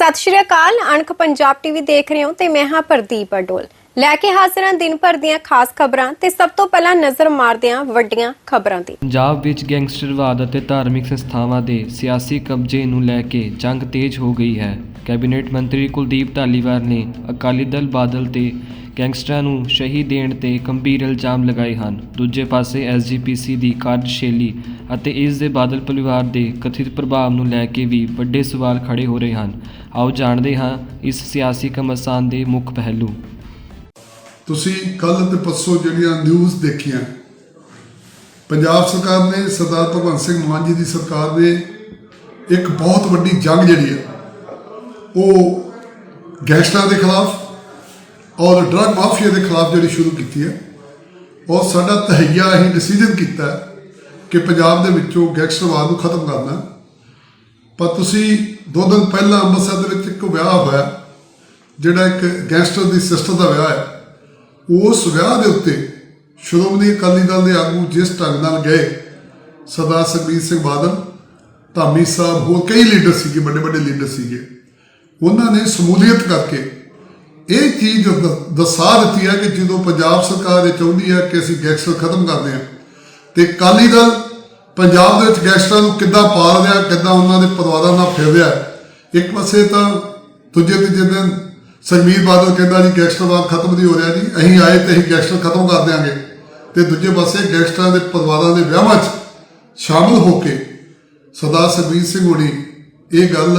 ਸਤਿ ਸ਼੍ਰੀ ਅਕਾਲ, ਅਣਖ ਪੰਜਾਬ ਟੀਵੀ ਦੇਖ ਰਹੇ ਹੋ ਤੇ ਮੈਂ ਹਾਂ ਪ੍ਰਦੀਪ ਅਡੋਲ। ਲੈ ਕੇ ਹਾਜ਼ਰ ਹਾਂ ਦਿਨ ਭਰ ਦੀਆਂ ਖਾਸ ਖਬਰਾਂ ਤੇ ਸਭ ਤੋਂ ਪਹਿਲਾਂ ਨਜ਼ਰ ਮਾਰਦੇ ਹਾਂ ਵੱਡੀਆਂ ਖਬਰਾਂ ਤੇ ਪੰਜਾਬ ਵਿੱਚ ਗੈਂਗਸਟਰਵਾਦ ਅਤੇ ਧਾਰਮਿਕ ਸੰਸਥਾਵਾਂ ਦੇ ਸਿਆਸੀ ਕਬਜ਼ੇ ਨੂੰ ਲੈ ਕੇ ਜੰਗ ਤੇਜ਼ ਹੋ ਗਈ ਹੈ। ਕੈਬਨਿਟ ਮੰਤਰੀ ਕੁਲਦੀਪ ਧਾਲੀਵਾਲ ਨੇ ਅਕਾਲੀ ਦਲ ਬਾਦਲ ਤੇ ਗੈਂਗਸਟਰਾਂ ਨੂੰ ਸ਼ਹੀਦ ਦੇਣ ਤੇ ਗੰਭੀਰ ਇਲਜ਼ਾਮ ਲਗਾਏ ਹਨ। ਦੂਜੇ ਪਾਸੇ ਐਸਜੀਪੀਸੀ ਦੀ ਕਾਰਜਸ਼ੈਲੀ ਅਤੇ ਇਸ ਦੇ ਬਾਦਲ ਪਰਿਵਾਰ ਦੇ ਕਥਿਤ ਪ੍ਰਭਾਵ ਨੂੰ ਲੈ ਕੇ ਵੀ ਵੱਡੇ ਸਵਾਲ ਖੜੇ ਹੋ ਰਹੇ ਹਨ। ਆਓ ਜਾਣਦੇ ਹਾਂ ਇਸ ਸਿਆਸੀ ਕਮਰਸਾਨ ਦੇ ਮੁੱਖ ਪਹਿਲੂ। ਤੁਸੀਂ ਕੱਲ ਤੇ ਪਰਸੋਂ ਜਿਹੜੀਆਂ ਨਿਊਜ਼ ਦੇਖੀਆਂ, ਪੰਜਾਬ ਸਰਕਾਰ ਨੇ ਸਰਦਾਰ ਭਗਵੰਤ ਸਿੰਘ ਮਾਨ ਜੀ ਦੀ ਸਰਕਾਰ ਨੇ ਇੱਕ ਬਹੁਤ ਵੱਡੀ ਜੰਗ ਜਿਹੜੀ ਹੈ, ਉਹ ਗੈਂਗਸਟਰਾਂ ਦੇ ਖਿਲਾਫ ਔਰ ਡਰੱਗ ਮਾਫੀਆ ਦੇ ਖਿਲਾਫ ਜਿਹੜੀ ਸ਼ੁਰੂ ਕੀਤੀ ਹੈ ਔਰ ਸਾਡਾ ਤਹਈਆ ਅਸੀਂ ਡਿਸੀਜਨ ਕੀਤਾ ਹੈ ਕਿ ਪੰਜਾਬ ਦੇ ਵਿੱਚੋਂ ਗੈਂਗਸਟਰਵਾਦ ਨੂੰ ਖਤਮ ਕਰਨਾ। ਪਰ ਤੁਸੀਂ ਦੋ ਦਿਨ ਪਹਿਲਾਂ ਅੰਮ੍ਰਿਤਸਰ ਦੇ ਵਿੱਚ ਇੱਕ ਵਿਆਹ ਹੋਇਆ, ਜਿਹੜਾ ਇੱਕ ਗੈਂਗਸਟਰ ਦੀ ਸਿਸਟਰ ਦਾ ਵਿਆਹ ਹੈ। ਉਸ ਵਿਆਹ ਦੇ ਉੱਤੇ ਸ਼੍ਰੋਮਣੀ ਅਕਾਲੀ ਦਲ ਦੇ ਆਗੂ ਜਿਸ ਢੰਗ ਨਾਲ ਗਏ, ਸਰਦਾਰ ਸੁਖਬੀਰ ਸਿੰਘ ਬਾਦਲ, ਧਾਮੀ ਸਾਹਿਬ, ਹੋਰ ਕਈ ਲੀਡਰ ਸੀਗੇ, ਵੱਡੇ ਵੱਡੇ ਲੀਡਰ ਸੀਗੇ। ਉਹਨਾਂ ਨੇ ਸਮੂਲੀਅਤ ਕਰਕੇ ਇਹ ਚੀਜ਼ ਦ- ਦਰਸਾ ਦਿੱਤੀ ਹੈ ਕਿ ਜਦੋਂ ਪੰਜਾਬ ਸਰਕਾਰ ਇਹ ਚਾਹੁੰਦੀ ਹੈ ਕਿ ਅਸੀਂ ਗੈਂਗਸਟਰ ਖਤਮ ਕਰਦੇ ਹਾਂ, ਤੇ ਅਕਾਲੀ ਦਲ ਪੰਜਾਬ ਦੇ ਵਿੱਚ ਗੈਂਗਸਟਰਾਂ ਨੂੰ ਕਿੱਦਾਂ ਪਾਲ ਰਿਹਾ ਕਿੱਦਾਂ ਉਹਨਾਂ ਦੇ ਪਰਿਵਾਰਾਂ ਨਾਲ ਫਿਰ ਰਿਹਾ ਇੱਕ ਪਾਸੇ ਤਾਂ ਦੂਜੇ ਤੀਜੇ ਦਿਨ ਸੁਖਬੀਰ ਬਾਦਲ ਕਹਿੰਦਾ ਜੀ ਗੈਂਗਸਟਰਵਾਦ ਖਤਮ ਨਹੀਂ ਹੋ ਰਿਹਾ ਜੀ, ਅਸੀਂ ਆਏ ਤੇ ਅਸੀਂ ਗੈਂਗਸਟਰ ਖਤਮ ਕਰ ਦਿਆਂਗੇ। ਤੇ ਦੂਜੇ ਪਾਸੇ ਗੈਂਗਸਟਰਾਂ ਦੇ ਪਰਿਵਾਰਾਂ ਦੇ ਵਿਆਹਾਂ 'ਚ ਸ਼ਾਮਲ ਹੋ ਕੇ ਸਰਦਾਰ ਸੁਖਬੀਰ ਸਿੰਘ ਹੋਣੀ ਇਹ ਗੱਲ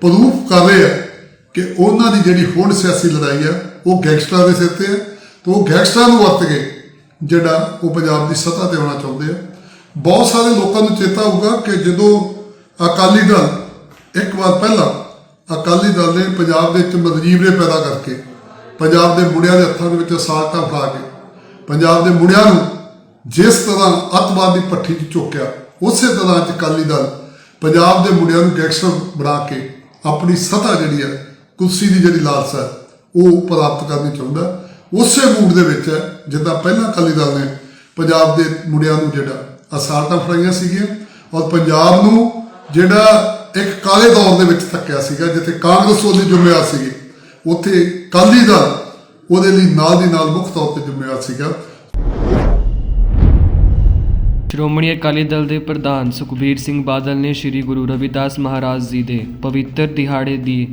ਪ੍ਰੂਫ ਕਰ ਰਹੇ ਆ ਕਿ ਉਹਨਾਂ ਦੀ ਜਿਹੜੀ ਹੁਣ ਸਿਆਸੀ ਲੜਾਈ ਆ, ਉਹ ਗੈਂਗਸਟਰਾਂ ਦੇ ਸਿਰ ਤੇ ਹੈ ਤੇ ਉਹ ਗੈਂਗਸਟਰਾਂ ਨੂੰ ਵਰਤ ਕੇ ਜਿਹੜਾ ਉਹ ਪੰਜਾਬ ਦੀ ਸੱਤਾ ਤੇ ਆਉਣਾ ਚਾਹੁੰਦੇ ਆ। ਬਹੁਤ ਸਾਰੇ ਲੋਕਾਂ ਨੂੰ ਚੇਤਾ ਹੋਊਗਾ ਕਿ ਜਦੋਂ ਅਕਾਲੀ ਦਲ ਇੱਕ ਵਾਰ ਪਹਿਲਾਂ ਅਕਾਲੀ ਦਲ ਨੇ ਪੰਜਾਬ ਦੇ ਵਿੱਚ ਮਨਜੀਵਰੇ ਪੈਦਾ ਕਰਕੇ ਪੰਜਾਬ ਦੇ ਮੁੰਡਿਆਂ ਦੇ ਹੱਥਾਂ ਦੇ ਵਿੱਚ ਅਸਾਲਟਾਂ ਫੜਾ ਕੇ ਪੰਜਾਬ ਦੇ ਮੁੰਡਿਆਂ ਨੂੰ ਜਿਸ ਤਰ੍ਹਾਂ ਅੱਤਵਾਦ ਦੀ ਪੱਠੀ 'ਚ ਝੋਕਿਆ ਉਸੇ ਤਰ੍ਹਾਂ ਅੱਜ ਅਕਾਲੀ ਦਲ ਪੰਜਾਬ ਦੇ ਮੁੰਡਿਆਂ ਨੂੰ ਗੈਂਗਸਟਰ ਬਣਾ ਕੇ ਆਪਣੀ ਸੱਤਾ ਜਿਹੜੀ ਹੈ ਕੁਰਸੀ ਦੀ ਜਿਹੜੀ ਲਾਲਸਾ ਹੈ, ਉਹ ਪ੍ਰਾਪਤ ਕਰਨੀ ਚਾਹੁੰਦਾ। ਉਸੇ ਮੂਡ ਦੇ ਵਿੱਚ ਹੈ ਜਿੱਦਾਂ ਪਹਿਲਾਂ ਅਕਾਲੀ ਦਲ ਨੇ ਪੰਜਾਬ ਦੇ ਮੁੰਡਿਆਂ ਨੂੰ ਜਿਹੜਾ ਅਸਾਲਟਾਂ ਫੜਾਈਆਂ ਸੀਗੀਆਂ ਔਰ ਪੰਜਾਬ ਨੂੰ ਜਿਹੜਾ ਇੱਕ ਕਾਲੇ ਦੌਰ ਦੇ ਵਿੱਚ ਧੱਕਿਆ ਸੀਗਾ, ਜਿੱਥੇ ਕਾਂਗਰਸ ਉਹਦੀ ਜ਼ਿੰਮੇਵਾਰ ਸੀਗੀ, ਉੱਥੇ ਅਕਾਲੀ ਦਲ ਉਹਦੇ ਲਈ ਨਾਲ ਦੀ ਨਾਲ ਮੁੱਖ ਤੌਰ ਤੇ ਜ਼ਿੰਮੇਵਾਰ ਸੀਗਾ। ਸ਼੍ਰੋਮਣੀ ਅਕਾਲੀ ਦਲ ਦੇ ਪ੍ਰਧਾਨ ਸੁਖਬੀਰ ਸਿੰਘ ਬਾਦਲ ਨੇ ਸ੍ਰੀ ਗੁਰੂ ਰਵਿਦਾਸ ਮਹਾਰਾਜ ਜੀ ਦੇ ਪਵਿੱਤਰ ਦਿਹਾੜੇ ਦੀ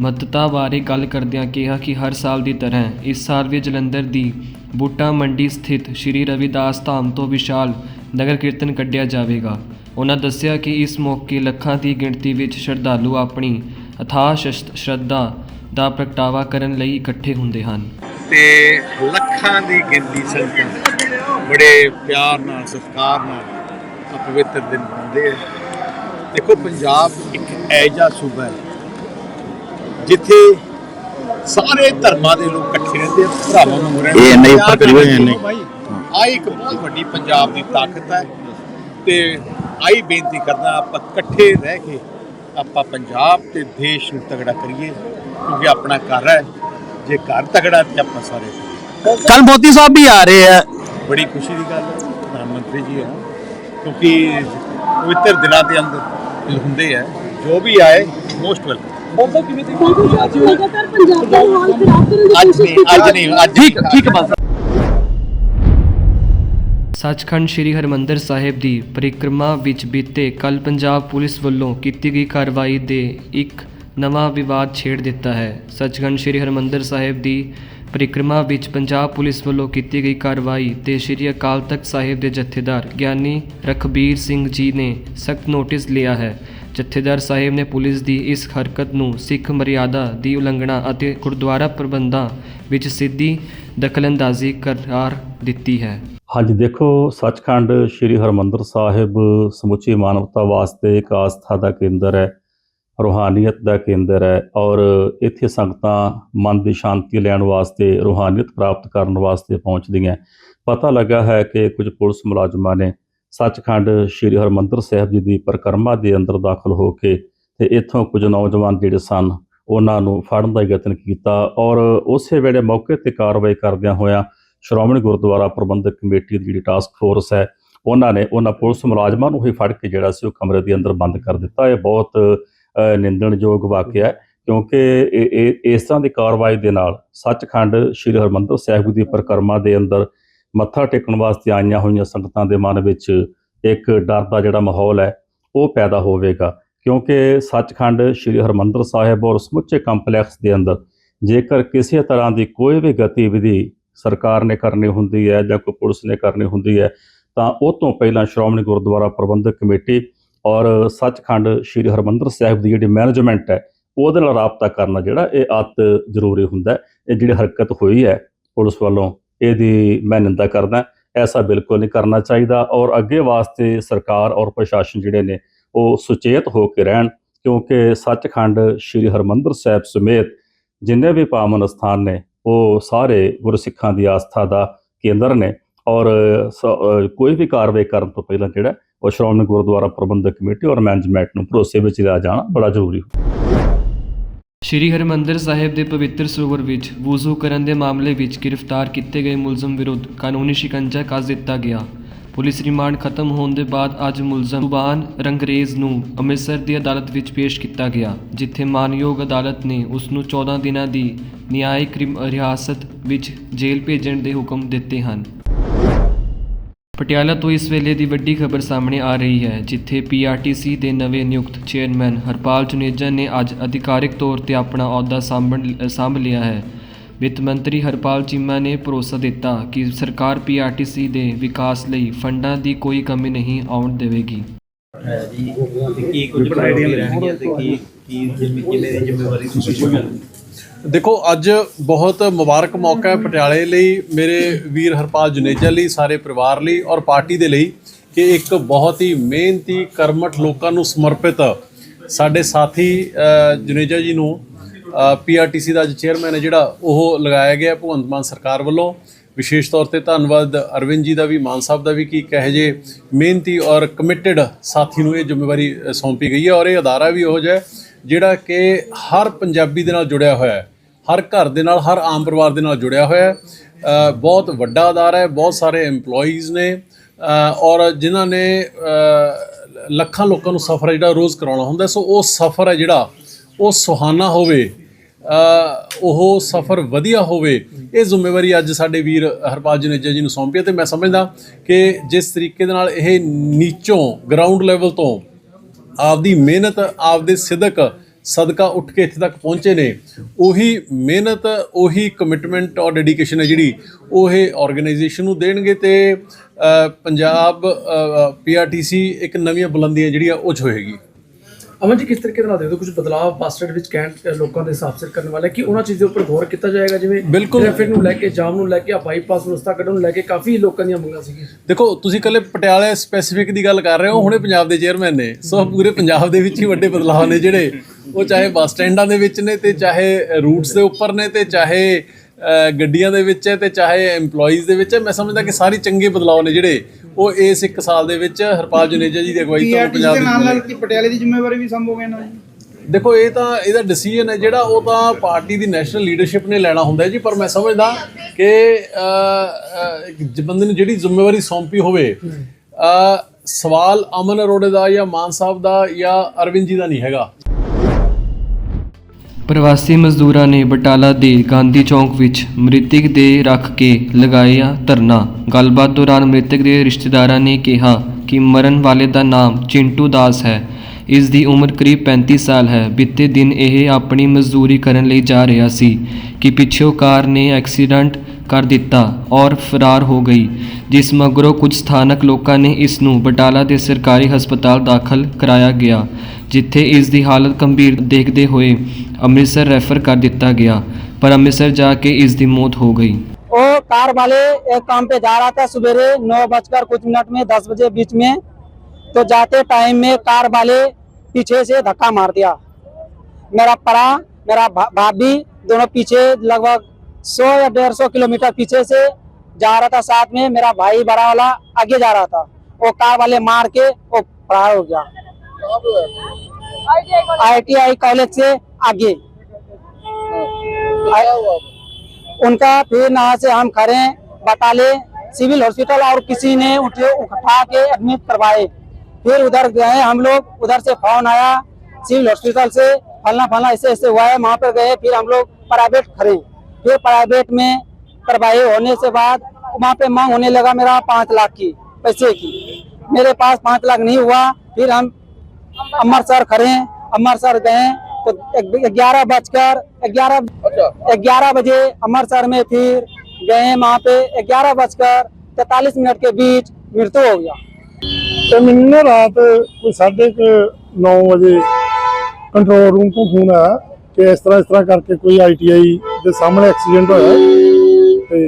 ਮਹੱਤਤਾ ਬਾਰੇ ਗੱਲ ਕਰਦਿਆਂ ਕਿਹਾ ਕਿ ਹਰ ਸਾਲ ਦੀ ਤਰ੍ਹਾਂ ਇਸ ਸਾਲ ਵੀ ਜਲੰਧਰ ਦੀ ਬੂਟਾ ਮੰਡੀ ਸਥਿਤ ਸ੍ਰੀ ਰਵਿਦਾਸ ਧਾਮ ਤੋਂ ਵਿਸ਼ਾਲ ਨਗਰ ਕੀਰਤਨ ਕੱਢਿਆ ਜਾਵੇਗਾ। ਉਹਨਾਂ ਦੱਸਿਆ ਕਿ ਇਸ ਮੌਕੇ ਲੱਖਾਂ ਦੀ ਗਿਣਤੀ ਵਿੱਚ ਸ਼ਰਧਾਲੂ ਆਪਣੀ ਅਥਾਹ ਸ਼ਰਧਾ ਦਾ ਪ੍ਰਗਟਾਵਾ ਕਰਨ ਲਈ ਇਕੱਠੇ ਹੁੰਦੇ ਹਨ। ਤੇ ਲੱਖਾਂ ਦੀ ਗਿਣਤੀ ਸੰਗਤਾਂ ਬੜੇ ਪਿਆਰ ਨਾਲ ਸਤਿਕਾਰ ਨਾਲ ਪਵਿੱਤਰ ਦਿਨ ਮਨਾਉਂਦੇ ਆ। ਦੇਖੋ ਪੰਜਾਬ ਇੱਕ ਐਜਾ ਸੂਬਾ ਹੈ ਜਿੱਥੇ ਸਾਰੇ ਧਰਮਾਂ ਦੇ ਲੋਕ ਇਕੱਠੇ ਰਹਿੰਦੇ ਆ ਭਰਾਵਾਂ ਨੂੰ ਰਹਿੰਦੇ ਇਹ ਉੱਪਰ ਕਰੀ ਹੋਏ ਇੰਨੇ। ਆ ਇੱਕ ਬਹੁਤ ਵੱਡੀ ਪੰਜਾਬ ਦੀ ਤਾਕਤ ਹੈ ਤੇ ਆਈ ਬੇਨਤੀ ਕਰਦਾ ਆਪਾਂ ਇਕੱਠੇ ਰਹਿ ਕੇ ਆਪਾਂ ਪੰਜਾਬ ਤੇ ਦੇਸ਼ ਨੂੰ ਤਗੜਾ ਕਰੀਏ ਕਿਉਂਕਿ ਆਪਣਾ ਘਰ ਹੈ। ਜੇ ਘਰ ਤਗੜਾ ਤੇ ਆਪਾਂ ਸਾਰੇ। ਕੱਲ ਮੋਦੀ ਸਾਹਿਬ ਵੀ ਆ ਰਹੇ ਆ। ਬੜੀ ਖੁਸ਼ੀ ਦੀ ਗੱਲ ਹੈ ਪ੍ਰਧਾਨ ਮੰਤਰੀ ਜੀ ਆ ਕਿਉਂਕਿ ਪਵਿੱਤਰ ਦਿਨਾਂ ਦੇ ਅੰਦਰ ਹੁੰਦੇ ਆ। ਜੋ ਵੀ ਆਏ ਮੋਸਟ ਵੈਲਕਮ ਲਗਾਤਾਰ ਪੰਜਾਬ ਦਾ ਹਾਲ ਖਰਾਬ ਕਰਨ ਦੀ ਅੱਜ ਕੋਸ਼ਿਸ਼ ਨਹੀਂ ਅੱਜ ਨਹੀਂ। ਅੱਜ ਠੀਕ ਠੀਕ ਬਸ ਸੱਚਖੰਡ ਸ੍ਰੀ ਹਰਮੰਦਰ ਸਾਹਿਬ ਦੀ ਪਰਿਕਰਮਾ ਵਿੱਚ ਬੀਤੇ ਕੱਲ ਪੰਜਾਬ ਪੁਲਿਸ ਵੱਲੋਂ ਕੀਤੀ ਗਈ ਕਾਰਵਾਈ ਦੇ ਇੱਕ ਨਵਾਂ ਵਿਵਾਦ ਛੇੜ ਦਿੱਤਾ ਹੈ। ਸੱਚਖੰਡ ਸ੍ਰੀ ਹਰਮੰਦਰ ਸਾਹਿਬ ਦੀ ਪਰਿਕਰਮਾ ਵਿੱਚ ਪੰਜਾਬ ਪੁਲਿਸ ਵੱਲੋਂ ਕੀਤੀ ਗਈ ਕਾਰਵਾਈ ਤੇ ਸ੍ਰੀ ਅਕਾਲ ਤਖਤ ਸਾਹਿਬ ਦੇ ਜਥੇਦਾਰ ਗਿਆਨੀ ਰਖਬੀਰ ਸਿੰਘ ਜੀ ਨੇ ਸਖਤ ਨੋਟਿਸ ਲਿਆ ਹੈ। ਜਥੇਦਾਰ ਸਾਹਿਬ ਨੇ ਪੁਲਿਸ ਦੀ ਇਸ ਹਰਕਤ ਨੂੰ ਸਿੱਖ ਮਰਿਆਦਾ ਦੀ ਉਲੰਘਣਾ ਅਤੇ ਗੁਰਦੁਆਰਾ ਪ੍ਰਬੰਧਾਂ ਵਿੱਚ ਸਿੱਧੀ ਦਖਲਅੰਦਾਜ਼ੀ ਕਰਾਰ ਦਿੱਤੀ ਹੈ। ਹਾਂਜੀ, ਦੇਖੋ, ਸੱਚਖੰਡ ਸ੍ਰੀ ਹਰਮੰਦਰ ਸਾਹਿਬ ਸਮੁੱਚੀ ਮਾਨਵਤਾ ਵਾਸਤੇ ਇੱਕ ਆਸਥਾ ਦਾ ਕੇਂਦਰ ਹੈ, ਰੂਹਾਨੀਅਤ ਦਾ ਕੇਂਦਰ ਹੈ ਔਰ ਇੱਥੇ ਸੰਗਤਾਂ ਮਨ ਦੀ ਸ਼ਾਂਤੀ ਲੈਣ ਵਾਸਤੇ, ਰੂਹਾਨੀਅਤ ਪ੍ਰਾਪਤ ਕਰਨ ਵਾਸਤੇ ਪਹੁੰਚਦੀਆਂ ਪਤਾ ਲੱਗਾ ਹੈ ਕਿ ਕੁਝ ਪੁਲਿਸ ਮੁਲਾਜ਼ਮਾਂ ਨੇ ਸੱਚਖੰਡ ਸ੍ਰੀ ਹਰਮੰਦਰ ਸਾਹਿਬ ਜੀ ਦੀ ਪਰਿਕਰਮਾ ਦੇ ਅੰਦਰ ਦਾਖਲ ਹੋ ਕੇ ਤੇ ਇੱਥੋਂ ਕੁਝ ਨੌਜਵਾਨ ਜਿਹੜੇ ਸਨ, ਉਹਨਾਂ ਨੂੰ ਫੜਨ ਦਾ ਯਤਨ ਕੀਤਾ ਔਰ ਉਸੇ ਵੇਲੇ ਮੌਕੇ ਤੇ ਕਾਰਵਾਈ ਕਰਦਿਆਂ ਹੋਇਆਂ ਸ਼੍ਰੋਮਣੀ ਗੁਰਦੁਆਰਾ ਪ੍ਰਬੰਧਕ ਕਮੇਟੀ ਦੀ ਜਿਹੜੀ ਟਾਸਕ ਫੋਰਸ ਹੈ, ਉਹਨਾਂ ਨੇ ਉਹਨਾਂ ਪੁਲਿਸ ਮੁਲਾਜ਼ਮਾਂ ਨੂੰ ਹੀ ਫੜ ਕੇ ਜਿਹੜਾ ਸੀ ਉਹ ਕਮਰੇ ਦੇ ਅੰਦਰ ਬੰਦ ਕਰ ਦਿੱਤਾ। ਇਹ ਬਹੁਤ ਨਿੰਦਣਯੋਗ ਵਾਕਿਆ ਹੈ, ਕਿਉਂਕਿ ਇਹ, ਇਸ ਤਰ੍ਹਾਂ ਦੀ ਕਾਰਵਾਈ ਦੇ ਨਾਲ ਸੱਚਖੰਡ ਸ੍ਰੀ ਹਰਮੰਦਰ ਸਾਹਿਬ ਦੀ ਪਰਿਕਰਮਾ ਦੇ ਅੰਦਰ ਮੱਥਾ ਟੇਕਣ ਵਾਸਤੇ ਆਈਆਂ ਹੋਈਆਂ ਸੰਗਤਾਂ ਦੇ ਮਨ ਵਿੱਚ ਇੱਕ ਡਰ ਦਾ ਜਿਹੜਾ ਮਾਹੌਲ ਹੈ, ਉਹ ਪੈਦਾ ਹੋਵੇਗਾ। ਕਿਉਂਕਿ ਸੱਚਖੰਡ ਸ੍ਰੀ ਹਰਮੰਦਰ ਸਾਹਿਬ ਔਰ ਸਮੁੱਚੇ ਕੰਪਲੈਕਸ ਦੇ ਅੰਦਰ ਜੇਕਰ ਕਿਸੇ ਤਰ੍ਹਾਂ ਦੀ ਕੋਈ ਵੀ ਗਤੀਵਿਧੀ ਸਰਕਾਰ ਨੇ ਕਰਨੀ ਹੁੰਦੀ ਹੈ ਜਾਂ ਕੋਈ ਪੁਲਿਸ ਨੇ ਕਰਨੀ ਹੁੰਦੀ ਹੈ, ਤਾਂ ਉਹ ਤੋਂ ਪਹਿਲਾਂ ਸ਼੍ਰੋਮਣੀ ਗੁਰਦੁਆਰਾ ਪ੍ਰਬੰਧਕ ਕਮੇਟੀ ਔਰ ਸੱਚਖੰਡ ਸ੍ਰੀ ਹਰਮੰਦਰ ਸਾਹਿਬ ਦੀ ਜਿਹੜੀ ਮੈਨੇਜਮੈਂਟ ਹੈ, ਉਹਦੇ ਨਾਲ ਰਾਬਤਾ ਕਰਨਾ ਜਿਹੜਾ ਇਹ ਅਤ ਜ਼ਰੂਰੀ ਹੁੰਦਾ ਇਹ ਜਿਹੜੀ ਹਰਕਤ ਹੋਈ ਹੈ ਪੁਲਿਸ ਵੱਲੋਂ, ਇਹਦੀ ਮੈਂ ਨਿੰਦਾ ਕਰਦਾ, ਐਸਾ ਬਿਲਕੁਲ ਨਹੀਂ ਕਰਨਾ ਚਾਹੀਦਾ ਔਰ ਅੱਗੇ ਵਾਸਤੇ ਸਰਕਾਰ ਔਰ ਪ੍ਰਸ਼ਾਸਨ ਜਿਹੜੇ ਨੇ, ਉਹ ਸੁਚੇਤ ਹੋ ਕੇ ਰਹਿਣ, ਕਿਉਂਕਿ ਸੱਚਖੰਡ ਸ੍ਰੀ ਹਰਮੰਦਰ ਸਾਹਿਬ ਸਮੇਤ ਜਿੰਨੇ ਵੀ ਪਾਵਨ ਸਥਾਨ ਨੇ ਉਹ ਸਾਰੇ ਗੁਰਸਿੱਖਾਂ ਦੀ ਆਸਥਾ ਦਾ ਕੇਂਦਰ ਨੇ ਔਰ ਕੋਈ ਵੀ ਕਾਰਵਾਈ ਕਰਨ ਤੋਂ ਪਹਿਲਾਂ ਜਿਹੜਾ ਉਹ ਸ਼੍ਰੋਮਣੀ ਗੁਰਦੁਆਰਾ ਪ੍ਰਬੰਧਕ ਕਮੇਟੀ ਔਰ ਮੈਨੇਜਮੈਂਟ ਨੂੰ ਭਰੋਸੇ ਵਿੱਚ ਲਿਆ ਜਾਣਾ ਬੜਾ ਜ਼ਰੂਰੀ ਸ਼੍ਰੀ ਹਰਿਮੰਦਰ ਸਾਹਿਬ ਦੇ ਪਵਿੱਤਰ ਸਰੋਵਰ ਵਿੱਚ ਵੂਜੂ ਕਰਨ ਦੇ ਮਾਮਲੇ ਵਿੱਚ ਗ੍ਰਿਫਤਾਰ ਕੀਤੇ ਗਏ ਮੁਲਜ਼ਮ ਵਿਰੁੱਧ ਕਾਨੂੰਨੀ ਸ਼ਿਕੰਜਾ ਕੱਸ ਦਿੱਤਾ ਗਿਆ। ਪੁਲਿਸ ਰਿਮਾਂਡ ਖਤਮ ਹੋਣ ਦੇ ਬਾਅਦ ਅੱਜ ਮੁਲਜ਼ਮ ਸੁਬਾਨ ਰੰਗਰੇਜ਼ ਨੂੰ ਅੰਮ੍ਰਿਤਸਰ ਦੀ ਅਦਾਲਤ ਵਿੱਚ ਪੇਸ਼ ਕੀਤਾ ਗਿਆ, ਜਿੱਥੇ ਮਾਨਯੋਗ ਅਦਾਲਤ ਨੇ ਉਸ ਨੂੰ 14 ਦਿਨਾਂ ਦੀ ਨਿਆਇਕ ਰਿਮ- ਰਿਹਾਸਤ ਵਿੱਚ ਜੇਲ੍ਹ ਭੇਜਣ ਦੇ ਹੁਕਮ ਦਿੱਤੇ ਹਨ। ਪਟਿਆਲਾ ਤੋਂ ਇਸ ਵੇਲੇ ਦੀ ਵੱਡੀ ਖਬਰ ਸਾਹਮਣੇ ਆ ਰਹੀ ਹੈ, ਜਿੱਥੇ ਪੀਆਰਟੀਸੀ ਦੇ ਨਵੇਂ ਨਿਯੁਕਤ ਚੇਅਰਮੈਨ ਹਰਪਾਲ ਚੁਨੇਜਾ ਨੇ ਅੱਜ ਅਧਿਕਾਰਿਕ ਤੌਰ ਤੇ ਆਪਣਾ ਅਹੁਦਾ ਸਾਂਭਣ ਸਾਂਭ ਲਿਆ ਹੈ। ਵਿੱਤ ਮੰਤਰੀ ਹਰਪਾਲ ਚੀਮਾ ਨੇ ਭਰੋਸਾ ਦਿੱਤਾ ਕਿ ਸਰਕਾਰ ਪੀਆਰਟੀਸੀ ਦੇ ਵਿਕਾਸ ਲਈ ਫੰਡਾਂ ਦੀ ਕੋਈ ਕਮੀ ਨਹੀਂ ਆਉਣ ਦੇਵੇਗੀ। ਹੈ ਜੀ ਤੇ ਕੀ ਕੁਝ ਪ੍ਰਾਇੋਰਟੀ ਰਹਿਣਗੀਆਂ ਤੇ ਕੀ ਕੀ ਜਿੰਮੇ ਕਿੰਨੇ ਦੀ ਜ਼ਿੰਮੇਵਾਰੀ ਤੁਸੀਂ ਚੁੱਕੋਗੇ ਦੇਖੋ ਅੱਜ ਬਹੁਤ ਮੁਬਾਰਕ ਮੌਕਾ ਹੈ ਪਟਿਆਲੇ ਲਈ ਮੇਰੇ ਵੀਰ ਹਰਪਾਲ ਜੁਨੇਜਾ ਲਈ ਸਾਰੇ ਪਰਿਵਾਰ ਲਈ ਔਰ ਪਾਰਟੀ ਦੇ ਲਈ ਕਿ ਇੱਕ ਬਹੁਤ ਹੀ ਮਿਹਨਤੀ ਕਰਮਠ ਲੋਕਾਂ ਨੂੰ ਸਮਰਪਿਤ ਸਾਡੇ ਸਾਥੀ ਜੁਨੇਜਾ ਜੀ ਨੂੰ ਪੀਆਰਟੀਸੀ ਦਾ ਅੱਜ ਚੇਅਰਮੈਨ ਹੈ ਜਿਹੜਾ ਉਹ ਲਗਾਇਆ ਗਿਆ ਭਗਵੰਤ ਮਾਨ ਸਰਕਾਰ ਵੱਲੋਂ। ਵਿਸ਼ੇਸ਼ ਤੌਰ ਤੇ ਧੰਨਵਾਦ ਅਰਵਿੰਦ ਜੀ ਦਾ ਵੀ, ਮਾਨ ਸਾਹਿਬ ਦਾ ਵੀ ਕਿ ਕਹੇ ਜੇ ਮਿਹਨਤੀ ਔਰ ਕਮਿਟਿਡ ਸਾਥੀ ਨੂੰ ਇਹ ਜ਼ਿੰਮੇਵਾਰੀ ਸੌਂਪੀ ਗਈ ਹੈ ਔਰ ਇਹ ਅਦਾਰਾ ਵੀ ਉਹ ਜਿਹਾ ਜਿਹੜਾ ਕਿ ਹਰ ਪੰਜਾਬੀ ਦੇ ਨਾਲ ਜੁੜਿਆ ਹੋਇਆ ਹੈ। ਹਰ ਘਰ ਦੇ ਨਾਲ, ਹਰ ਆਮ ਪਰਿਵਾਰ ਦੇ ਨਾਲ ਜੁੜਿਆ ਹੋਇਆ ਹੈ। ਬਹੁਤ ਵੱਡਾ ਅਦਾਰਾ ਹੈ, ਬਹੁਤ ਸਾਰੇ EMPLOYEES ਨੇ ਔਰ ਜਿਨ੍ਹਾਂ ਨੇ ਲੱਖਾਂ ਲੋਕਾਂ ਨੂੰ ਸਫ਼ਰ ਜਿਹੜਾ ਰੋਜ਼ ਕਰਾਉਣਾ ਹੁੰਦਾ ਸੋ ਉਹ ਸਫ਼ਰ ਹੈ ਜਿਹੜਾ, ਉਹ ਸੁਹਾਨਾ ਹੋਵੇ ਉਹ ਸਫ਼ਰ ਵਧੀਆ ਹੋਵੇ ਇਹ ਜ਼ਿੰਮੇਵਾਰੀ ਅੱਜ ਸਾਡੇ ਵੀਰ ਹਰਪਾਲ ਜਨੇਜਾ ਜੀ ਨੂੰ ਸੌਂਪੀ ਹੈ ਤੇ ਮੈਂ ਸਮਝਦਾ ਕਿ ਜਿਸ ਤਰੀਕੇ ਦੇ ਨਾਲ ਇਹ ਨੀਚੋਂ ਗਰਾਊਂਡ ਲੈਵਲ ਤੋਂ ਆਪਦੀ ਮਿਹਨਤ ਆਪਦੇ ਸਿਦਕ ਸਦਕਾ ਉੱਠ ਕੇ ਇੱਥੇ ਤੱਕ ਪਹੁੰਚੇ ਨੇ ਉਹੀ ਮਿਹਨਤ ਉਹੀ ਕਮਿਟਮੈਂਟ ਔਰ ਡੈਡੀਕੇਸ਼ਨ ਹੈ ਜਿਹੜੀ ਉਹ ਇਹ ਆਰਗੇਨਾਈਜੇਸ਼ਨ ਨੂੰ ਦੇਣਗੇ ਤੇ ਅ, ਪੰਜਾਬ ਪੀਆਰਟੀਸੀ ਇੱਕ ਨਵੀਆਂ ਬੁਲੰਦੀਆਂ ਜਿਹੜੀਆਂ ਉਹ ਛੋਏਗੀ ਅਮਨ ਜੀ ਕਿਸ ਤਰੀਕੇ ਨਾਲ ਦੇਖਦੇ ਹੋ? ਕੁਝ ਬਦਲਾਅ ਬੱਸ ਸਟੈਂਡ ਵਿੱਚ ਕੈਂਟ ਲੋਕਾਂ ਦੇ ਹਿਸਾਬ ਸਿਰ ਕਰਨ ਵਾਲੇ ਕਿ ਉਹਨਾਂ ਚੀਜ਼ਾਂ ਦੇ ਉੱਪਰ ਗੌਰ ਕੀਤਾ ਜਾਏਗਾ? ਜਿਵੇਂ। ਟ੍ਰੈਫਿਕ ਨੂੰ ਲੈ ਕੇ ਜਾਮ ਨੂੰ ਲੈ ਕੇ ਆ ਬਾਈਪਾਸ ਰਸਤਾ ਕੱਢਣ ਨੂੰ ਲੈ ਕੇ ਕਾਫੀ ਲੋਕਾਂ ਦੀਆਂ ਮੰਗਾਂ ਸੀਗੀਆਂ। ਦੇਖੋ ਤੁਸੀਂ ਕੱਲੇ ਪਟਿਆਲੇ ਸਪੈਸੀਫਿਕ ਦੀ ਗੱਲ ਕਰ ਰਹੇ ਹੋ ਹੁਣੇ ਪੰਜਾਬ ਦੇ ਚੇਅਰਮੈਨ ਨੇ। ਸੋ ਪੂਰੇ ਪੰਜਾਬ ਦੇ ਵਿੱਚ ਹੀ ਵੱਡੇ ਬਦਲਾਅ ਨੇ ਜਿਹੜੇ। ਉਹ ਚਾਹੇ ਬੱਸ ਸਟੈਂਡਾਂ ਦੇ ਵਿੱਚ ਨੇ ਤੇ ਚਾਹੇ ਰੂਟਸ ਦੇ ਉੱਪਰ ਨੇ ਤੇ ਚਾਹੇ ਗੱਡੀਆਂ ਦੇ ਵਿੱਚ ਹੈ ਤੇ ਚਾਹੇ EMPLOYEES ਦੇ ਵਿੱਚ ਹੈ। ਮੈਂ ਸਮਝਦਾ ਕਿ ਸਾਰੀ ਚੰਗੇ ਬਦਲਾਅ ਨੇ ਜਿਹੜੇ ਉਹ ਇਸ ਇੱਕ ਸਾਲ ਦੇ ਵਿੱਚ ਹਰਪਾਲ ਜਨੇਜਾ ਜੀ ਦੀ ਅਗਵਾਈ ਤੋਂ ਪੰਜਾਬ ਦੇ ਦੇ ਨਾਲ ਨਾਲ ਕੀ ਪਟਿਆਲੇ ਦੀ ਜ਼ਿੰਮੇਵਾਰੀ ਵੀ ਸੰਭੋਗੇ ਨਾ ਜੀ ਦੇਖੋ ਇਹ ਤਾਂ ਇਹਦਾ ਡਿਸੀਜਨ ਹੈ ਜਿਹੜਾ ਉਹ ਤਾਂ ਪਾਰਟੀ ਦੀ ਨੈਸ਼ਨਲ ਲੀਡਰਸ਼ਿਪ ਨੇ ਲੈਣਾ ਹੁੰਦਾ ਜੀ ਪਰ ਮੈਂ ਸਮਝਦਾ ਕਿ ਬੰਦੇ ਨੂੰ ਜਿਹੜੀ ਜ਼ਿੰਮੇਵਾਰੀ ਸੌਂਪੀ ਹੋਵੇ ਸਵਾਲ ਅਮਨ ਅਰੋੜੇ ਦਾ ਜਾਂ ਮਾਨ ਸਾਹਿਬ ਦਾ ਜਾਂ ਅਰਵਿੰਦ ਜੀ ਦਾ ਨਹੀਂ ਹੈਗਾ। ਪ੍ਰਵਾਸੀ ਮਜ਼ਦੂਰਾਂ ਨੇ ਬਟਾਲਾ ਦੇ ਗਾਂਧੀ ਚੌਂਕ ਵਿੱਚ ਮ੍ਰਿਤਕ ਦੇ ਰੱਖ ਕੇ ਲਗਾਇਆ ਧਰਨਾ। ਗੱਲਬਾਤ ਦੌਰਾਨ ਮ੍ਰਿਤਕ ਦੇ ਰਿਸ਼ਤੇਦਾਰਾਂ ਨੇ ਕਿਹਾ ਕਿ ਮਰਨ ਵਾਲੇ ਦਾ ਨਾਮ ਚਿੰਟੂ ਦਾਸ ਹੈ। ਇਸ ਦੀ ਉਮਰ ਕਰੀਬ 35 ਸਾਲ ਹੈ। ਬੀਤੇ ਦਿਨ ਇਹ ਆਪਣੀ ਮਜ਼ਦੂਰੀ ਕਰਨ ਲਈ ਜਾ ਰਿਹਾ ਸੀ ਕਿ ਪਿੱਛੋਂ ਕਾਰ ਨੇ ਐਕਸੀਡੈਂਟ ਕਰ ਦਿੱਤਾ ਔਰ ਫਰਾਰ ਹੋ ਗਈ ਜਿਸ ਮਗਰੋਂ ਕੁਝ ਸਥਾਨਕ ਲੋਕਾਂ ਨੇ ਇਸ ਨੂੰ ਬਟਾਲਾ ਦੇ ਸਰਕਾਰੀ ਹਸਪਤਾਲ ਦਾਖਲ ਕਰਾਇਆ ਗਿਆ ਜਿੱਥੇ ਇਸ ਦੀ ਹਾਲਤ ਗੰਭੀਰ ਦੇਖਦੇ ਹੋਏ ਅੰਮ੍ਰਿਤਸਰ ਰੈਫਰ ਕਰ ਦਿੱਤਾ ਗਿਆ ਪਰ ਅੰਮ੍ਰਿਤਸਰ ਜਾ ਕੇ ਇਸ ਦੀ ਮੌਤ ਹੋ ਗਈ वो कार वाले एक काम पे जा रहा था सवेरे नौ बजकर कुछ मिनट में दस बजे बीच में तो जाते टाइम में कार वाले पीछे से धक्का मार दिया मेरा पड़ा मेरा भा- भाभी दोनों पीछे लगभग सौ या डेढ़ सौ किलोमीटर पीछे से जा रहा था साथ में मेरा भाई बड़ा वाला आगे जा रहा था। वो कार वाले मार के वो फरार हो गया। आईटीआई कॉलेज से आगे। उनका फिर यहाँ से हम खड़े बटाले सिविल हॉस्पिटल और किसी ने उठे उठा के एडमिट करवाए। फिर उधर गए हम लोग उधर से फ़ोन आया सिविल हॉस्पिटल से फलना फलना ऐसे ऐसे हुआ है वहाँ पर गए फिर हम लोग प्राइवेट खड़े। ये प्राइवेट में कार्रवाई होने से बाद वहाँ पे मांग होने लगा मेरा पाँच लाख की पैसे की। मेरे पास पाँच लाख नहीं हुआ फिर हम अमृतसर खड़े अमृतसर गए तो ग्यारह बजकर ग्यारह अच्छा। ग्यारह बजे अमृतसर में फिर गए वहाँ पे ग्यारह बजकर तैतालीस मिनट के बीच मृत्यु हो गया। तो मैंने रात साढ़े नौ बजे कंट्रोल रूम को फ़ोन आया। ਕਿ ਇਸ ਤਰ੍ਹਾਂ ਇਸ ਤਰ੍ਹਾਂ ਕਰਕੇ ਕੋਈ ਆਈਟੀਆਈ ਦੇ ਸਾਹਮਣੇ ਐਕਸੀਡੈਂਟ ਹੋਇਆ ਤੇ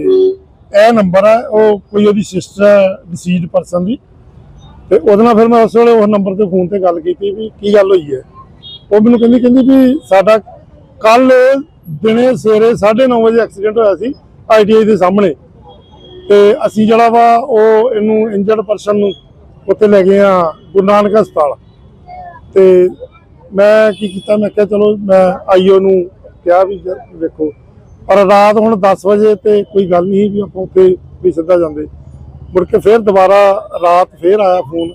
ਇਹ ਨੰਬਰ ਹੈ, ਉਹ ਕੋਈ ਉਹਦੀ ਸਿਸਟਰ ਹੈ ਡਿਸੀਜ਼ਡ ਪਰਸਨ ਦੀ। ਤੇ ਉਹਦੇ ਨਾਲ ਫਿਰ ਮੈਂ ਉਸ ਵੇਲੇ ਉਸ ਨੰਬਰ ਤੇ ਫੋਨ ਤੇ ਗੱਲ ਕੀਤੀ ਵੀ ਕੀ ਗੱਲ ਹੋਈ ਹੈ। ਉਹ ਮੈਨੂੰ ਕਹਿੰਦੀ ਕਹਿੰਦੀ ਵੀ ਸਾਡਾ ਕੱਲ ਦਿਨੇ ਸਵੇਰੇ 9:30 ਵਜੇ ਐਕਸੀਡੈਂਟ ਹੋਇਆ ਸੀ ਆਈਟੀਆਈ ਦੇ ਸਾਹਮਣੇ। ਤੇ ਅਸੀਂ ਜਿਹੜਾ ਵਾ, ਉਹ ਇਹਨੂੰ ਇੰਜਰਡ ਪਰਸਨ ਨੂੰ ਉੱਥੇ ਲੈ ਗਏ ਆ ਗੁਰੂ ਨਾਨਕ ਹਸਪਤਾਲ। ਤੇ ਮੈਂ ਕੀ ਕੀਤਾ? ਮੈਂ ਕਿਹਾ ਚਲੋ, ਮੈਂ ਆਈਓ ਨੂੰ ਕਿਹਾ ਵੀ ਜ- ਵੇਖੋ, ਪਰ ਰਾਤ ਹੁਣ 10 ਵਜੇ ਤੇ ਕੋਈ ਗੱਲ ਨਹੀਂ ਵੀ ਆਪਾਂ ਉੱਥੇ ਵੀ ਸਿੱਧਾ ਜਾਂਦੇ। ਮੁੜ ਕੇ ਫਿਰ ਦੁਬਾਰਾ ਰਾਤ ਫਿਰ ਆਇਆ ਫੋਨ,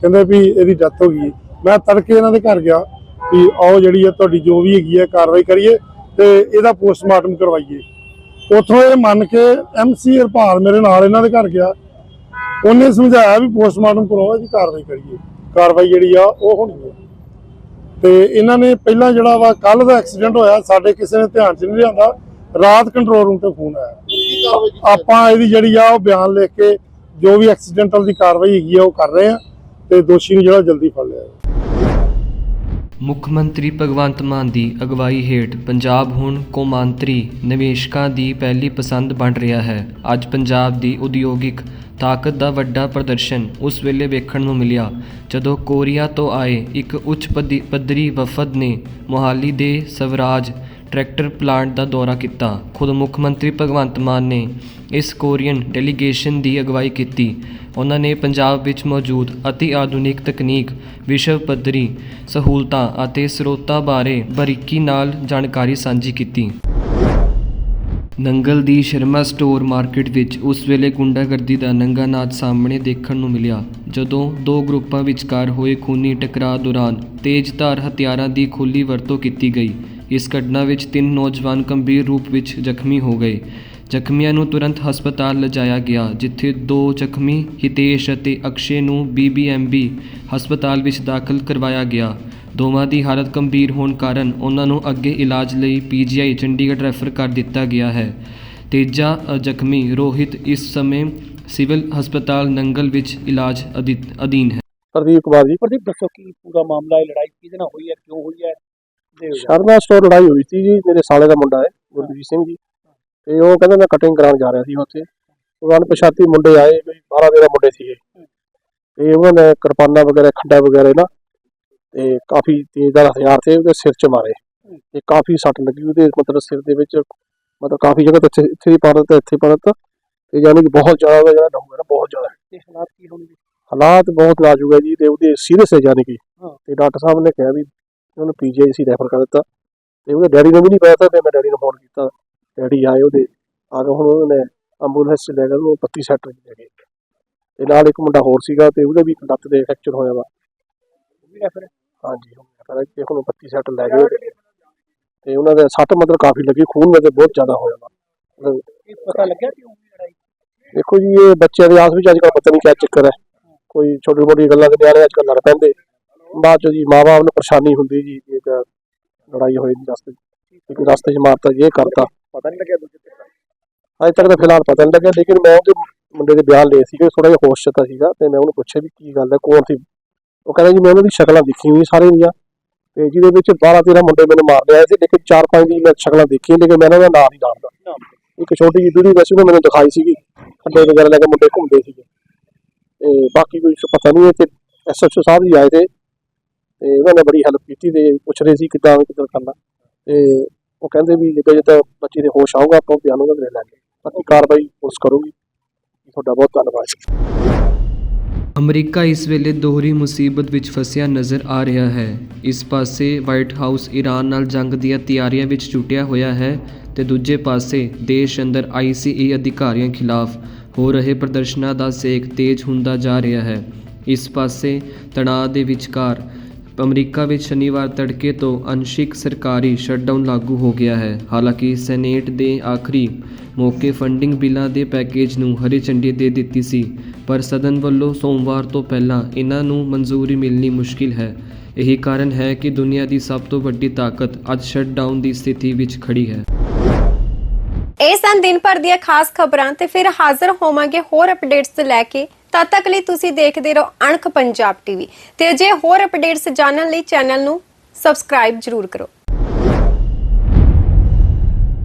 ਕਹਿੰਦੇ ਵੀ ਇਹਦੀ ਡੈਥ ਹੋ ਗਈ ਮੈਂ ਤੜਕੇ ਇਹਨਾਂ ਦੇ ਘਰ ਗਿਆ ਵੀ ਆਓ ਜਿਹੜੀ ਹੈ ਤੁਹਾਡੀ ਜੋ ਵੀ ਹੈਗੀ ਹੈ ਕਾਰਵਾਈ ਕਰੀਏ ਤੇ ਇਹਦਾ ਪੋਸਟਮਾਰਟਮ ਕਰਵਾਈਏ। ਉੱਥੋਂ ਇਹ ਮੰਨ ਕੇ ਐਮਸੀ ਹਰਪਾਲ ਮੇਰੇ ਨਾਲ ਇਹਨਾਂ ਦੇ ਘਰ ਗਿਆ। ਉਹਨੇ ਸਮਝਾਇਆ ਵੀ ਪੋਸਟਮਾਰਟਮ ਕਰਵਾਓ ਜੀ ਕਾਰਵਾਈ ਕਰੀਏ। ਕਾਰਵਾਈ ਜਿਹੜੀ ਆ ਉਹ ਹੋਣੀ ਹੈ ਤੇ ਇਹਨਾਂ ਨੇ ਪਹਿਲਾਂ ਜਿਹੜਾ ਵਾ ਕੱਲ ਦਾ ਐਕਸੀਡੈਂਟ ਹੋਇਆ ਸਾਡੇ ਕਿਸੇ ਨੇ ਧਿਆਨ 'ਚ ਨਹੀਂ ਲਿਆਂਦਾ ਰਾਤ ਕੰਟਰੋਲ ਰੂਮ ਤੇ ਫੋਨ ਆਇਆ ਆਪਾਂ ਇਹਦੀ ਜਿਹੜੀ ਆ ਉਹ ਬਿਆਨ ਲਿਖ ਕੇ ਜੋ ਵੀ ਐਕਸੀਡੈਂਟਲ ਦੀ ਕਾਰਵਾਈ ਹੈਗੀ ਆ ਉਹ ਕਰ ਰਹੇ ਆ ਤੇ ਦੋਸ਼ੀ ਨੂੰ ਜਿਹੜਾ ਜਲਦੀ ਫੜ ਲਿਆ। ਮੁੱਖ ਮੰਤਰੀ ਭਗਵੰਤ ਮਾਨ ਦੀ ਅਗਵਾਈ ਹੇਠ ਪੰਜਾਬ ਹੁਣ ਕੌਮਾਂਤਰੀ ਨਿਵੇਸ਼ਕਾਂ ਦੀ ਪਹਿਲੀ ਪਸੰਦ ਬਣ ਰਿਹਾ ਹੈ। ਅੱਜ ਪੰਜਾਬ ਦੀ ਉਦਯੋਗਿਕ ਤਾਕਤ ਦਾ ਵੱਡਾ ਪ੍ਰਦਰਸ਼ਨ ਉਸ ਵੇਲੇ ਵੇਖਣ ਨੂੰ ਮਿਲਿਆ, ਜਦੋਂ ਕੋਰੀਆ ਤੋਂ ਆਏ ਇੱਕ ਉੱਚ ਪੱਧੀ- ਪੱਧਰੀ ਵਫਦ ਨੇ ਮੋਹਾਲੀ ਦੇ ਸਵਰਾਜ ਟਰੈਕਟਰ ਪਲਾਂਟ ਦਾ ਦੌਰਾ ਕੀਤਾ। ਖੁਦ ਮੁੱਖ ਮੰਤਰੀ ਭਗਵੰਤ ਮਾਨ ਨੇ ਇਸ ਕੋਰੀਅਨ ਡੈਲੀਗੇਸ਼ਨ ਦੀ ਅਗਵਾਈ ਕੀਤੀ। ਉਹਨਾਂ ਨੇ ਪੰਜਾਬ ਵਿੱਚ ਮੌਜੂਦ ਅਤੀ ਆਧੁਨਿਕ ਤਕਨੀਕ, ਵਿਸ਼ਵ ਪੱਧਰੀ ਸਹੂਲਤਾਂ ਅਤੇ ਸਰੋਤਾਂ ਬਾਰੇ ਬਰੀਕੀ ਨਾਲ ਜਾਣਕਾਰੀ ਸਾਂਝੀ ਕੀਤੀ। ਨੰਗਲ ਦੀ ਸ਼ਰਮਾ ਸਟੋਰ ਮਾਰਕੀਟ ਵਿੱਚ ਉਸ ਵੇਲੇ ਗੁੰਡਾਗਰਦੀ ਦਾ ਨੰਗਾ ਨਾਚ ਸਾਹਮਣੇ ਦੇਖਣ ਨੂੰ ਮਿਲਿਆ, ਜਦੋਂ ਦੋ ਗਰੁੱਪਾਂ ਵਿਚਕਾਰ ਹੋਏ ਖੂਨੀ ਟਕਰਾਅ ਦੌਰਾਨ ਤੇਜ਼ਧਾਰ ਹਥਿਆਰਾਂ ਦੀ ਖੁੱਲੀ ਵਰਤੋਂ ਕੀਤੀ ਗਈ। ਇਸ ਘਟਨਾ ਵਿੱਚ ਤਿੰਨ ਨੌਜਵਾਨ ਗੰਭੀਰ ਰੂਪ ਵਿੱਚ ਜ਼ਖਮੀ ਹੋ ਗਏ। ਜ਼ਖਮੀਆਂ ਨੂੰ ਤੁਰੰਤ ਹਸਪਤਾਲ ਲਿਜਾਇਆ ਗਿਆ ਜਿੱਥੇ ਦੋ ਜ਼ਖਮੀ ਹਿਤੇਸ਼ ਅਤੇ ਅਕਸ਼ੇ ਨੂੰ ਬੀਬੀਐਮਬੀ ਹਸਪਤਾਲ ਵਿੱਚ ਦਾਖਲ ਕਰਵਾਇਆ ਗਿਆ। ਦੋਵਾਂ ਦੀ ਹਾਲਤ ਗੰਭੀਰ ਹੋਣ ਕਾਰਨ ਉਹਨਾਂ ਨੂੰ ਅੱਗੇ ਇਲਾਜ ਲਈ ਪੀਜੀਆਈ ਚੰਡੀਗੜ੍ਹ ਰੈਫਰ ਕਰ ਦਿੱਤਾ ਗਿਆ ਹੈ। ਤੇਜਾ ਜ਼ਖਮੀ ਰੋਹਿਤ ਇਸ ਸਮੇਂ ਸਿਵਲ ਹਸਪਤਾਲ ਨੰਗਲ ਵਿੱਚ ਇਲਾਜ ਅਧੀ- ਅਧੀਨ ਹੈ। ਪ੍ਰਦੀਪ ਕੁਮਾਰ ਜੀ। ਪ੍ਰਦੀਪ ਦੱਸੋ ਕੀ ਪੂਰਾ ਮਾਮਲਾ ਹੈ ਲੜਾਈ ਕਿਹਦੇ ਨਾਲ ਹੋਈ ਹੈ ਕਿਉਂ ਹੋਈ ਹੈ? ਸ਼ਰਮਾ ਸਟੋਰ ਲੜਾਈ ਹੋਈ ਸੀ ਜੀ ਮੇਰੇ ਸਾਲੇ ਦਾ ਮੁੰਡਾ ਹੈ ਗੁਰਜੀਤ ਸਿੰਘ ਜੀ। ਤੇ ਉਹ ਕਹਿੰਦਾ ਮੈਂ ਕਟਿੰਗ ਕਰਾਉਣ ਜਾ ਰਿਹਾ ਸੀ ਉੱਥੇ। ਉਹ ਅਣਪਛਾਤੀ ਮੁੰਡੇ ਆਏ ਕੋਈ 12 13 ਮੁੰਡੇ ਸੀਗੇ। ਤੇ ਉਹਨਾਂ ਨੇ ਕਿਰਪਾਨਾਂ ਵਗੈਰਾ ਖੱਡਾ ਵਗੈਰਾ ਨਾ ਤੇ ਕਾਫੀ ਤੇਜ਼ਦਾਰ ਹਥਿਆਰ ਤੇ ਉਹਦੇ ਸਿਰ 'ਚ ਮਾਰੇ। ਤੇ ਕਾਫੀ ਸੱਟ ਲੱਗੀ ਉਹਦੇ ਮਤਲਬ ਸਿਰ ਦੇ ਵਿੱਚ ਮਤਲਬ ਕਾਫੀ ਜਗ੍ਹਾ ਤੇ ਇੱਥੇ ਦੀ ਪਰਤ ਇੱਥੇ ਪਰਤ। ਤੇ ਯਾਨੀ ਕਿ ਬਹੁਤ ਜ਼ਿਆਦਾ ਉਹਦਾ ਜਿਹੜਾ ਡਾਊਨ ਹੈ ਬਹੁਤ ਜ਼ਿਆਦਾ। ਤੇ ਹਾਲਾਤ ਕੀ ਹੋਣਗੇ? ਹਾਲਾਤ ਬਹੁਤ ਨਾਜ਼ੁਕ ਹੈ ਜੀ ਤੇ ਉਹਦੇ ਸੀਰੀਅਸ ਹੈ ਯਾਨੀ ਕਿ। ਤੇ ਡਾਕਟਰ ਸਾਹਿਬ ਨੇ ਕਿਹਾ ਵੀ ਉਹਨੂੰ ਪੀਜੀਆਈ ਸੀ ਰੈਫਰ ਕਰ ਦਿੱਤਾ ਤੇ ਉਹਦੇ ਡੈਡੀ ਨੂੰ ਵੀ ਨਹੀਂ ਪਤਾ ਤਾਂ ਮੈਂ ਡੈਡੀ ਨੂੰ ਫੋਨ ਕੀਤਾ। ਡੈਡੀ ਆਏ ਉਹਦੇ ਆ ਕੇ ਹੁਣ ਉਹਨੇ ਐਂਬੂਲੈਂਸ ਲੈ ਕੇ ਉਹਨੂੰ 32 ਸੈਕਟਰ 'ਚ ਲੈ ਗਏ। ਤੇ ਨਾਲ ਇੱਕ ਮੁੰਡਾ ਹੋਰ ਸੀਗਾ ਤੇ ਉਹਦੇ ਵੀ ਲੱਤ ਦੇ ਫ੍ਰੈਕਚਰ ਹੋਇਆ ਵਾ। ਵੀ ਰੈਫਰ ਹਾਂਜੀ ਹੁਣ ਰੈਫਰ ਹੈ ਤੇ ਹੁਣ 32 ਸੈਕਟਰ ਲੈ ਗਏ। ਉਹਦੇ। ਤੇ ਉਹਨਾਂ ਦੇ ਸੱਟ ਮਤਲਬ ਕਾਫੀ ਲੱਗੀ ਖੂਨ ਮਤਲਬ ਬਹੁਤ ਜ਼ਿਆਦਾ ਹੋਇਆ ਵਾ। ਪਤਾ ਲੱਗਿਆ ਲੜਾਈ ਦੇਖੋ ਜੀ ਇਹ ਬੱਚਿਆਂ ਦੇ ਆਸ ਵਿੱਚ ਅੱਜ ਕੱਲ੍ਹ ਪਤਾ ਨਹੀਂ ਕਿਆ ਚੱਕਰ ਹੈ। ਕੋਈ ਛੋਟੀ ਮੋਟੀ ਗੱਲਾਂ ਦੇ ਨਿਆਣੇ ਅੱਜ ਕੱਲ੍ਹ ਲੜ ਪੈਂਦੇ। ਬਾਅਦ ਚ ਜੀ ਮਾਂ-ਬਾਪ ਨੂੰ ਪਰੇਸ਼ਾਨੀ ਹੁੰਦੀ ਜੀ ਤਾਂ ਲੜਾਈ ਹੋਈ ਨਹੀਂ ਰਸਤੇ 'ਚ। ਕਿ ਰਸਤੇ 'ਚ ਮਾਰਤਾ ਜੀ ਇਹ ਕਰਤਾ। ਪਤਾ ਨਹੀਂ ਲੱਗਿਆ ਦੂਜੇ ਤੇ ਅਜੇ ਤੱਕ ਤਾਂ ਫਿਲਹਾਲ ਪਤਾ ਨਹੀਂ ਲੱਗਿਆ ਲੇਕਿਨ ਮੈਂ ਉਹਦੇ ਮੁੰਡੇ ਦੇ ਬਿਆਨ ਲਏ ਸੀਗੇ ਥੋੜਾ ਜਿਹਾ ਹੋਸ਼ 'ਚ ਤਾਂ ਸੀਗਾ ਤੇ ਮੈਂ ਉਹਨੂੰ ਪੁੱਛਿਆ ਵੀ ਕੀ ਗੱਲ ਹੈ ਕੌਣ ਸੀ? ਉਹ ਕਹਿੰਦਾ ਜੀ ਮੈਂ ਉਹਨਾਂ ਦੀ ਸ਼ਕਲਾਂ ਦੇਖੀ ਹੋਈ ਸਾਰੇ ਦੀਆਂ। ਤੇ ਜਿਹਦੇ ਵਿੱਚ 12 13 ਮੁੰਡੇ ਮੈਨੂੰ ਮਾਰਨੇ ਆਏ ਸੀ ਲੇਕਿਨ ਚਾਰ ਪੰਜ ਦੀ ਮੈਂ ਸ਼ਕਲਾਂ ਦੇਖੀਆਂ ਲੇਕਿਨ ਮੈਂ ਉਹਨਾਂ ਦਾ ਨਾਮ ਨਹੀਂ ਜਾਣਦਾ। ਇੱਕ ਛੋਟੀ ਜਿਹੀ ਦੂਰੀ ਵੈਸੇ ਉਹ ਮੈਨੂੰ ਦਿਖਾਈ ਸੀਗੀ ਖੱਡੇ ਵਗੈਰਾ ਲੈ ਕੇ ਮੁੰਡੇ ਘੁੰਮਦੇ ਸੀਗੇ। ਤੇ ਬਾਕੀ ਕੋਈ ਪਤਾ ਨਹੀਂ ਹੈ ਤੇ ਐਸਐਚਓ ਸਾਹਿਬ ਜੀ ਆਏ ਤੇ ਤੇ ਉਹਨਾਂ ਨੇ ਬੜੀ ਹੈਲਪ ਕੀਤੀ ਤੇ ਪੁੱਛ ਰਹੇ ਸੀ ਕਿੱਦਾਂ ਕਿੱਦਾਂ ਕਰਨਾ। ਤੇ ਉਹ ਕਹਿੰਦੇ ਵੀ ਜਿੱਦਾਂ ਜਿੱਦਾਂ ਬੱਚੇ ਦੇ ਹੋਸ਼ ਆਊਗਾ, ਆਪਾਂ ਉਹ ਬਿਆਨ ਉਹਨਾਂ ਦੇ ਲੈ ਲਾਂਗੇ ਬਾਕੀ ਕਾਰਵਾਈ ਪੁਲਿਸ ਕਰੂਗੀ। ਤੁਹਾਡਾ ਬਹੁਤ ਧੰਨਵਾਦ। ਅਮਰੀਕਾ ਇਸ ਵੇਲੇ ਦੋਹਰੀ ਮੁਸੀਬਤ ਵਿੱਚ ਫਸਿਆ ਨਜ਼ਰ ਆ ਰਿਹਾ ਹੈ। ਇਸ ਪਾਸੇ ਵਾਈਟ ਹਾਊਸ ਈਰਾਨ ਨਾਲ ਜੰਗ ਦੀਆਂ ਤਿਆਰੀਆਂ ਵਿੱਚ ਜੁਟਿਆ ਹੋਇਆ ਹੈ ਤੇ ਦੂਜੇ ਪਾਸੇ ਦੇਸ਼ ਅੰਦਰ ਆਈਸੀਈ ਅਧਿਕਾਰੀਆਂ ਖਿਲਾਫ ਹੋ ਰਹੇ ਪ੍ਰਦਰਸ਼ਨਾਂ ਦਾ ਸੇਕ ਤੇਜ਼ ਹੁੰਦਾ ਜਾ ਰਿਹਾ ਹੈ। ਇਸ ਪਾਸੇ ਤਣਾਅ ਦੇ ਵਿਚਕਾਰ ਅਮਰੀਕਾ ਵਿੱਚ ਸ਼ਨੀਵਾਰ ਤੜਕੇ ਤੋਂ ਅੰਸ਼ਿਕ ਸਰਕਾਰੀ ਸ਼ਟਡਾਊਨ ਲਾਗੂ ਹੋ ਗਿਆ ਹੈ। ਹਾਲਾਂਕਿ ਸੈਨੇਟ ਦੇ ਆਖਰੀ ਮੌਕੇ ਫੰਡਿੰਗ ਬਿੱਲਾਂ ਦੇ ਪੈਕੇਜ ਨੂੰ ਹਰੀ ਝੰਡੀ ਦੇ ਦਿੱਤੀ ਸੀ, ਪਰ ਸਦਨ ਵੱਲੋਂ ਸੋਮਵਾਰ ਤੋਂ ਪਹਿਲਾਂ ਇਹਨਾਂ ਨੂੰ ਮਨਜ਼ੂਰੀ ਮਿਲਣੀ ਮੁਸ਼ਕਿਲ ਹੈ। ਇਹੀ ਕਾਰਨ ਹੈ ਕਿ ਦੁਨੀਆ ਦੀ ਸਭ ਤੋਂ ਵੱਡੀ ਤਾਕਤ ਅੱਜ ਸ਼ਟਡਾਊਨ ਦੀ ਸਥਿਤੀ ਵਿੱਚ ਖੜੀ ਹੈ। ਇਹ ਸਨ ਦਿਨ ਭਰ ਦੀਆਂ ਖਾਸ ਖਬਰਾਂ ਤੇ ਫਿਰ ਹਾਜ਼ਰ ਹੋਵਾਂਗੇ ਹੋਰ ਅਪਡੇਟਸ ਲੈ ਕੇ। ਤਦ ਤੱਕ ਲਈ ਤੁਸੀਂ ਦੇਖਦੇ ਰਹੋ ਅਣਖ ਪੰਜਾਬ ਟੀਵੀ। ਤੇ ਅਜੇ ਹੋਰ ਅਪਡੇਟਸ ਜਾਣਨ ਲਈ ਚੈਨਲ ਨੂੰ ਸਬਸਕ੍ਰਾਈਬ ਜਰੂਰ ਕਰੋ।